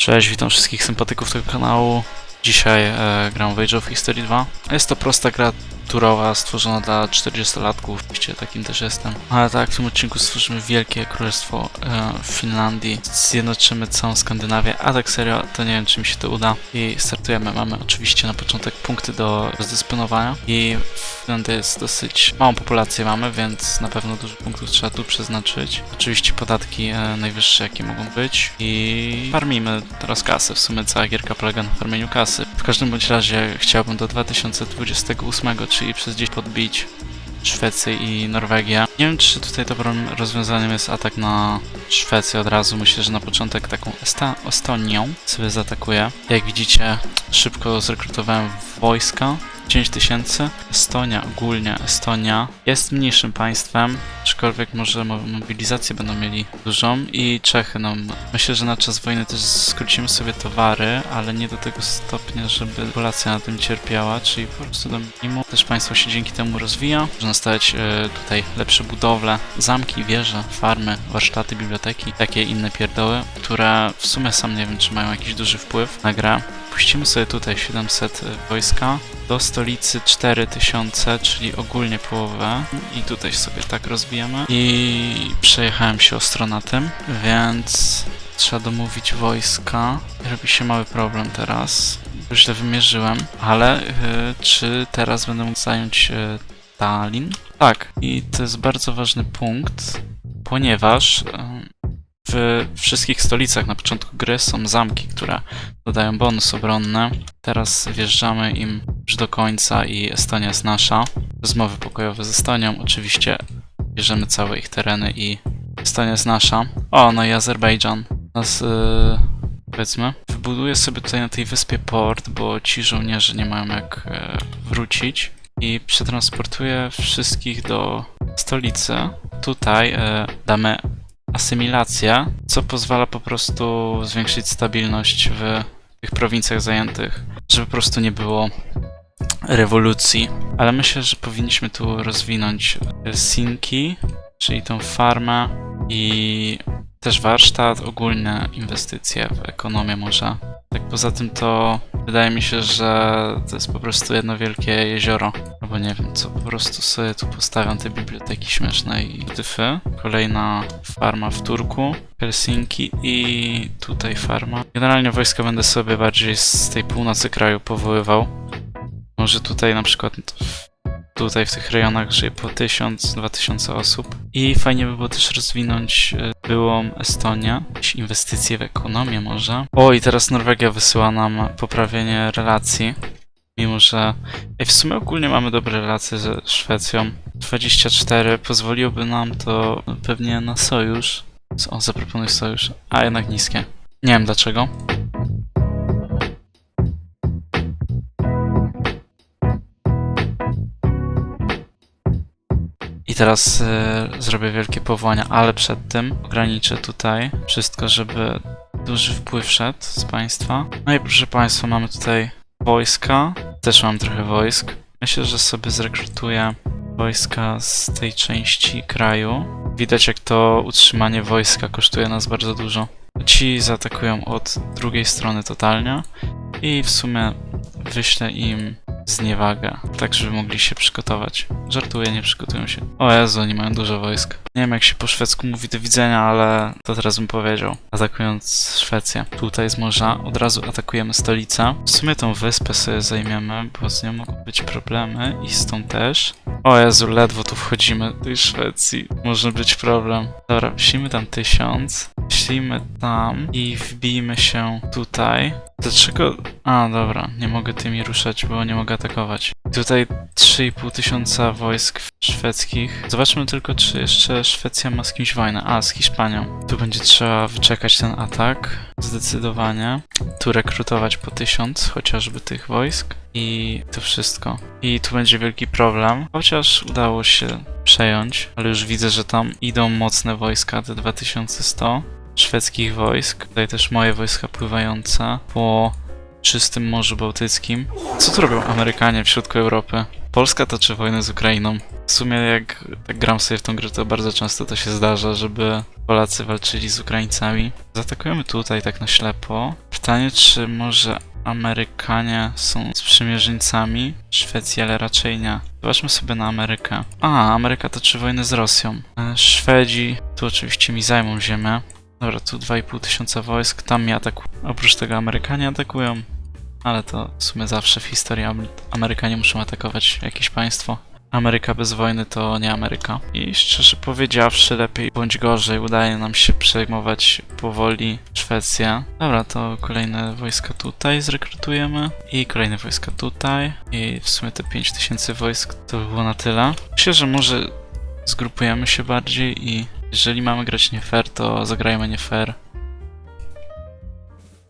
Cześć, witam wszystkich sympatyków tego kanału. Dzisiaj e, gram w Age of History 2. Jest to prosta gra turowa, stworzona dla 40-latków, oczywiście takim też jestem. Ale tak, w tym odcinku stworzymy wielkie królestwo e, Finlandii. Zjednoczymy całą Skandynawię, a tak serio, to nie wiem czy mi się to uda. I startujemy. Mamy oczywiście na początek punkty do rozdysponowania i Finlandia jest dosyć małą populację mamy, więc na pewno dużo punktów trzeba tu przeznaczyć. Oczywiście podatki e, najwyższe jakie mogą być i farmimy teraz kasę. W sumie cała gierka polega na farmieniu kasy. W każdym bądź razie chciałbym do 2028, czyli przez dziś podbić Szwecję i Norwegię. Nie wiem, czy tutaj dobrym rozwiązaniem jest atak na Szwecję od razu. Myślę, że na początek taką Esta Estonią sobie zaatakuję. Jak widzicie, szybko zrekrutowałem wojska. 10 tysięcy. Estonia, ogólnie Estonia jest mniejszym państwem, aczkolwiek może mo- mobilizację będą mieli dużą i Czechy nam. Myślę, że na czas wojny też skrócimy sobie towary, ale nie do tego stopnia, żeby populacja na tym cierpiała, czyli po prostu do minimum. Też państwo się dzięki temu rozwija. Można stawiać e, tutaj lepsze budowle, zamki, wieże, farmy, warsztaty, biblioteki, takie inne pierdoły, które w sumie sam nie wiem, czy mają jakiś duży wpływ na grę. Puścimy sobie tutaj 700 wojska, do stolicy 4000, czyli ogólnie połowę. I tutaj sobie tak rozbijamy. I przejechałem się ostro na tym, więc trzeba domówić wojska. Robi się mały problem teraz. Źle wymierzyłem, ale y, czy teraz będę mógł zająć y, Tallinn? Tak, i to jest bardzo ważny punkt, ponieważ y, w wszystkich stolicach na początku gry są zamki, które dodają bonus obronny. Teraz wjeżdżamy im już do końca i Estonia jest nasza. Rozmowy pokojowe z Estonią. Oczywiście bierzemy całe ich tereny i Estonia jest nasza. O, no i Azerbejdżan. Nas, yy, powiedzmy, wybuduję sobie tutaj na tej wyspie port, bo ci żołnierze nie mają jak e, wrócić. I przetransportuję wszystkich do stolicy. Tutaj e, damy asymilację, co pozwala po prostu zwiększyć stabilność w tych prowincjach zajętych, żeby po prostu nie było rewolucji. Ale myślę, że powinniśmy tu rozwinąć Helsinki, czyli tą farmę i też warsztat, ogólne inwestycje w ekonomię może. Tak poza tym to wydaje mi się, że to jest po prostu jedno wielkie jezioro. Albo nie wiem co, po prostu sobie tu postawiam te biblioteki śmieszne i tyfy. Kolejna farma w Turku, Helsinki i tutaj farma. Generalnie wojska będę sobie bardziej z tej północy kraju powoływał. Może tutaj na przykład tutaj w tych rejonach żyje po 1000-2000 osób. I fajnie by było też rozwinąć e, byłą Estonię, jakieś inwestycje w ekonomię może. O, i teraz Norwegia wysyła nam poprawienie relacji. Mimo, że Ej, w sumie ogólnie mamy dobre relacje ze Szwecją. 24 pozwoliłoby nam to pewnie na sojusz. O, zaproponuj sojusz. A jednak niskie. Nie wiem dlaczego. I teraz e, zrobię wielkie powołania, ale przed tym ograniczę tutaj wszystko, żeby duży wpływ szedł z państwa. No i proszę państwa, mamy tutaj wojska. Też mam trochę wojsk. Myślę, że sobie zrekrutuję wojska z tej części kraju. Widać, jak to utrzymanie wojska kosztuje nas bardzo dużo. Ci zaatakują od drugiej strony totalnie i w sumie wyślę im zniewagę, tak żeby mogli się przygotować. Żartuję, nie przygotują się. O Jezu, oni mają dużo wojsk. Nie wiem jak się po szwedzku mówi do widzenia, ale to teraz bym powiedział. Atakując Szwecję. Tutaj z morza od razu atakujemy stolicę. W sumie tą wyspę sobie zajmiemy, bo z nią mogą być problemy i z tą też. O Jezu, ledwo tu wchodzimy do tej Szwecji. Może być problem. Dobra, wsimy tam tysiąc. Wślijmy tam i wbijmy się tutaj. Dlaczego? A, dobra, nie mogę tymi ruszać, bo nie mogę atakować. Tutaj 3,5 tysiąca wojsk szwedzkich. Zobaczmy tylko, czy jeszcze Szwecja ma z kimś wojnę. A, z Hiszpanią. Tu będzie trzeba wyczekać ten atak. Zdecydowanie. Tu rekrutować po tysiąc chociażby tych wojsk. I to wszystko. I tu będzie wielki problem. Chociaż udało się przejąć, ale już widzę, że tam idą mocne wojska, te 2100 szwedzkich wojsk. Tutaj też moje wojska pływające po czystym Morzu Bałtyckim. Co tu robią Amerykanie w środku Europy? Polska toczy wojnę z Ukrainą. W sumie jak tak gram sobie w tą grę, to bardzo często to się zdarza, żeby Polacy walczyli z Ukraińcami. Zaatakujemy tutaj tak na ślepo. Pytanie, czy może Amerykanie są sprzymierzeńcami Szwecji, ale raczej nie. Zobaczmy sobie na Amerykę. A, Ameryka toczy wojnę z Rosją. E, Szwedzi tu oczywiście mi zajmą ziemię. Dobra, tu 2,5 tysiąca wojsk, tam mnie atakują. Oprócz tego Amerykanie atakują. Ale to w sumie zawsze w historii Am- Amerykanie muszą atakować jakieś państwo. Ameryka bez wojny to nie Ameryka. I szczerze powiedziawszy, lepiej bądź gorzej, udaje nam się przejmować powoli Szwecję. Dobra, to kolejne wojska tutaj zrekrutujemy. I kolejne wojska tutaj. I w sumie te 5000 wojsk to by było na tyle. Myślę, że może zgrupujemy się bardziej i jeżeli mamy grać nie fair, to zagrajmy nie fair.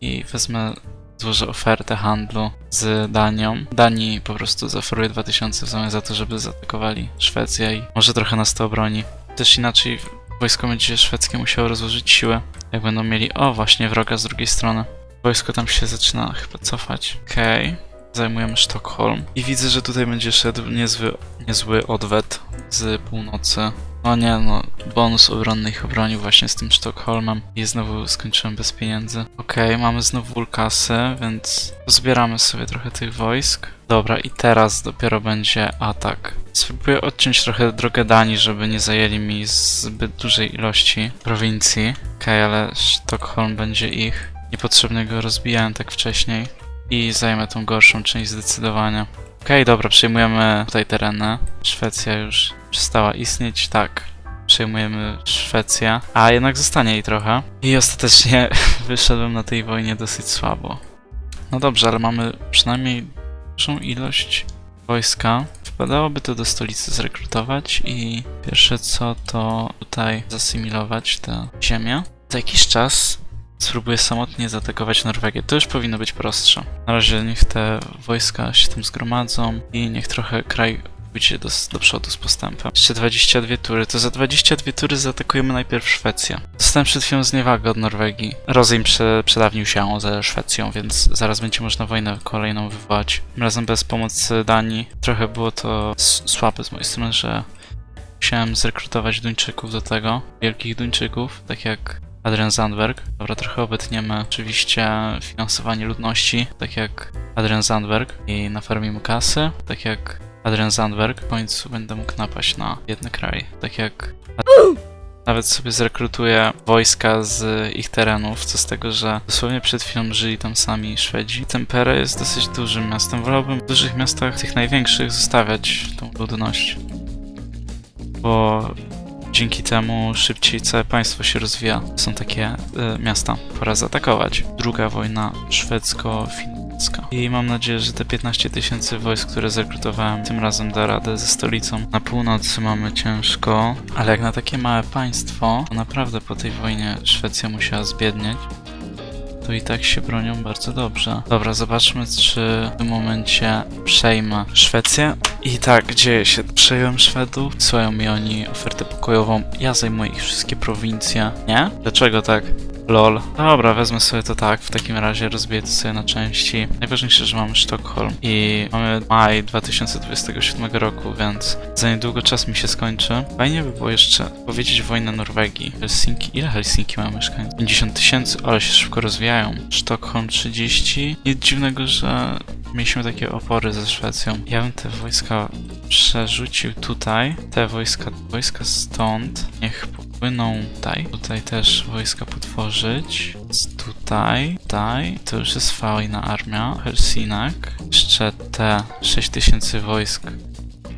I wezmę złożę ofertę handlu z Danią. Danii po prostu zaoferuję 2000 w zamian za to, żeby zaatakowali Szwecję i może trochę nas to obroni. Też inaczej wojsko będzie szwedzkie musiało rozłożyć siłę, jak będą mieli, o właśnie, wroga z drugiej strony. Wojsko tam się zaczyna chyba cofać. Okej. Zajmujemy Sztokholm. I widzę, że tutaj będzie szedł niezły, niezły odwet z północy. O nie, no, bonus obronny ich obronił właśnie z tym Sztokholmem i znowu skończyłem bez pieniędzy. Okej, mamy znowu kasy, więc zbieramy sobie trochę tych wojsk. Dobra, i teraz dopiero będzie atak. Spróbuję odciąć trochę drogę Danii, żeby nie zajęli mi zbyt dużej ilości prowincji. Okej, ale Sztokholm będzie ich. Niepotrzebnie go rozbijałem tak wcześniej. I zajmę tą gorszą część zdecydowanie. Okej, dobra, przejmujemy tutaj tereny. Szwecja już przestała istnieć, tak. Przejmujemy Szwecję, a jednak zostanie jej trochę. I ostatecznie wyszedłem na tej wojnie dosyć słabo. No dobrze, ale mamy przynajmniej dużą ilość wojska. Wpadałoby to do stolicy zrekrutować i pierwsze co to tutaj zasymilować tę ziemię. Za jakiś czas spróbuję samotnie zaatakować Norwegię. To już powinno być prostsze. Na razie niech te wojska się tam zgromadzą i niech trochę kraj pójdzie do, do przodu z postępem. Jeszcze 22 tury. To za 22 tury zaatakujemy najpierw Szwecję. Dostałem przed chwilą zniewagę od Norwegii. Rozejm prze, przedawnił się ze Szwecją, więc zaraz będzie można wojnę kolejną wywołać. Razem bez pomocy Danii. Trochę było to słabe z mojej strony, że musiałem zrekrutować Duńczyków do tego. Wielkich Duńczyków, tak jak Adrian Zandberg. Dobra, trochę obetniemy oczywiście finansowanie ludności, tak jak Adrian Zandberg i nafarmimy kasy, tak jak Adrian Zandberg. W końcu będę mógł napaść na jedny kraj, tak jak nawet sobie zrekrutuję wojska z ich terenów, co z tego, że dosłownie przed chwilą żyli tam sami Szwedzi. Tempere jest dosyć dużym miastem. Wolałbym w dużych miastach, tych największych, zostawiać tą ludność. Bo dzięki temu szybciej całe państwo się rozwija. Są takie e, miasta. Pora zaatakować. Druga wojna szwedzko-fińska. I mam nadzieję, że te 15 tysięcy wojsk, które zrekrutowałem, tym razem da radę ze stolicą. Na północy mamy ciężko, ale jak na takie małe państwo, to naprawdę po tej wojnie Szwecja musiała zbiednieć. To i tak się bronią bardzo dobrze. Dobra, zobaczmy, czy w tym momencie przejmę Szwecję. I tak, dzieje się. Przejąłem Szwedów, wysyłają mi oni ofertę pokojową. Ja zajmuję ich wszystkie prowincje. Nie? Dlaczego tak? Lol. Dobra, wezmę sobie to tak. W takim razie rozbiję to sobie na części. Najważniejsze, że mamy Sztokholm. I mamy maj 2027 roku, więc za niedługo czas mi się skończy. Fajnie by było jeszcze powiedzieć wojnę Norwegii. Helsinki. Ile Helsinki ma mieszkańców? 50 tysięcy, ale się szybko rozwijają. Sztokholm 30. Nic dziwnego, że mieliśmy takie opory ze Szwecją. Ja bym te wojska przerzucił tutaj. Te wojska, wojska stąd. Niech popłyną tutaj. Tutaj też wojska potworzyć. Tutaj, tutaj. To już jest fajna armia. Helsinek. Jeszcze te 6000 wojsk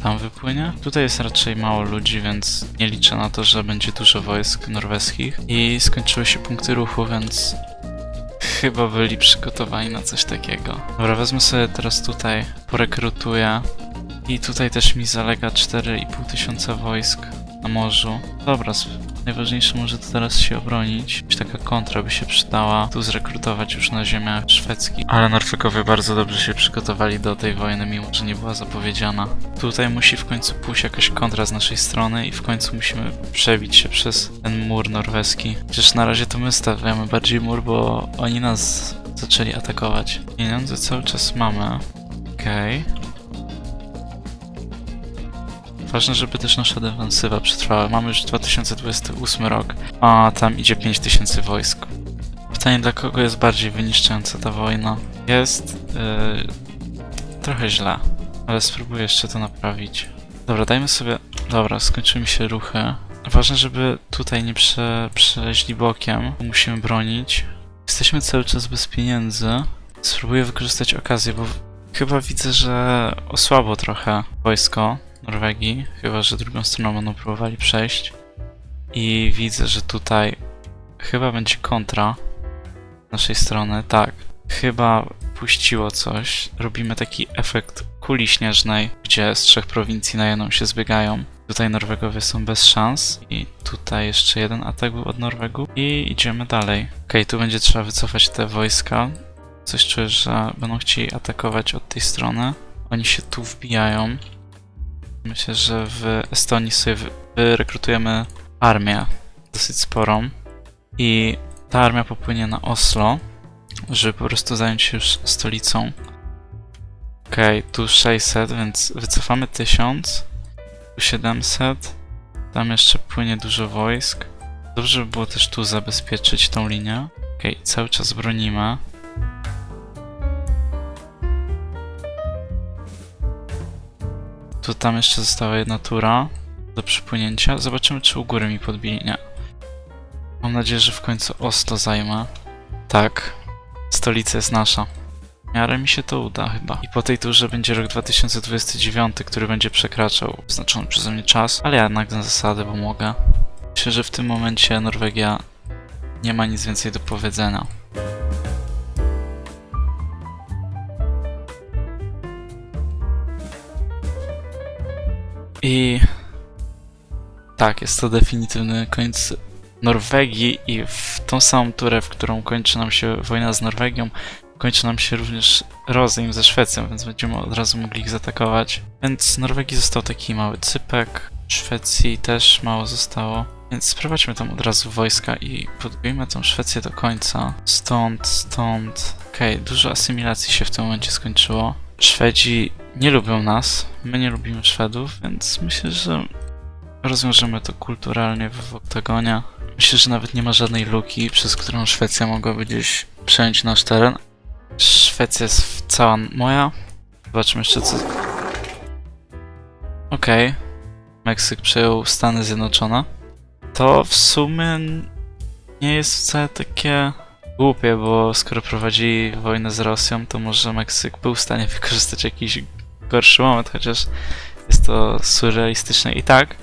tam wypłynie. Tutaj jest raczej mało ludzi, więc nie liczę na to, że będzie dużo wojsk norweskich. I skończyły się punkty ruchu, więc chyba byli przygotowani na coś takiego. Dobra, wezmę sobie teraz tutaj, porekrutuję. I tutaj też mi zalega 4,5 tysiąca wojsk na morzu. Dobra, najważniejsze może to teraz się obronić. Taka kontra by się przydała. Tu zrekrutować już na ziemiach szwedzkich. Ale Norwegowie bardzo dobrze się przygotowali do tej wojny, mimo że nie była zapowiedziana. Tutaj musi w końcu pójść jakaś kontra z naszej strony i w końcu musimy przebić się przez ten mur norweski. Przecież na razie to my stawiamy bardziej mur, bo oni nas zaczęli atakować. Pieniądze cały czas mamy. Okej. Ważne, żeby też nasza defensywa przetrwała. Mamy już 2028 rok, a tam idzie 5000 wojsk. Pytanie, dla kogo jest bardziej wyniszczająca ta wojna? Jest yy, trochę źle, ale spróbuję jeszcze to naprawić. Dobra, dajmy sobie... Dobra, skończyły mi się ruchy. Ważne, żeby tutaj nie prze, przeleźli bokiem. Musimy bronić. Jesteśmy cały czas bez pieniędzy. Spróbuję wykorzystać okazję, bo chyba widzę, że osłabło trochę wojsko Norwegii. Chyba, że drugą stroną będą próbowali przejść. I widzę, że tutaj chyba będzie kontra z naszej strony. Tak, chyba puściło coś. Robimy taki efekt kuli śnieżnej, gdzie z trzech prowincji na jedną się zbiegają. Tutaj Norwegowie są bez szans i tutaj jeszcze jeden atak był od Norwegów i idziemy dalej. Okej, tu będzie trzeba wycofać te wojska. Coś czuję, że będą chcieli atakować od tej strony. Oni się tu wbijają. Myślę, że w Estonii sobie wy- wyrekrutujemy armię dosyć sporą i ta armia popłynie na Oslo, żeby po prostu zająć się już stolicą. Okej, tu 600, więc wycofamy 1000, tu 700, tam jeszcze płynie dużo wojsk. Dobrze by było też tu zabezpieczyć tą linię. Okej, cały czas bronimy. Tu tam jeszcze została jedna tura do przypłynięcia. Zobaczymy, czy u góry mi podbili. Nie. Mam nadzieję, że w końcu Oslo zajmę. Tak. Stolica jest nasza. W miarę mi się to uda chyba. I po tej turze będzie rok 2029, który będzie przekraczał wyznaczony przeze mnie czas, ale ja jednak na zasadę, bo mogę. Myślę, że w tym momencie Norwegia nie ma nic więcej do powiedzenia. I tak, jest to definitywny koniec Norwegii i w tą samą turę, w którą kończy nam się wojna z Norwegią, kończy nam się również rozejm ze Szwecją, więc będziemy od razu mogli ich zaatakować. Więc Norwegii został taki mały cypek, Szwecji też mało zostało. Więc sprowadźmy tam od razu wojska i podbijmy tą Szwecję do końca. Stąd, stąd. Okej, dużo asymilacji się w tym momencie skończyło. Szwedzi nie lubią nas, my nie lubimy Szwedów, więc myślę, że rozwiążemy to kulturalnie w oktagonie. Myślę, że nawet nie ma żadnej luki, przez którą Szwecja mogłaby gdzieś przejąć nasz teren. Szwecja jest cała moja. Zobaczmy jeszcze co... Okej. Meksyk przejął Stany Zjednoczone. To w sumie nie jest wcale takie głupie, bo skoro prowadzili wojnę z Rosją, to może Meksyk był w stanie wykorzystać jakiś gorszy moment, chociaż jest to surrealistyczne i tak.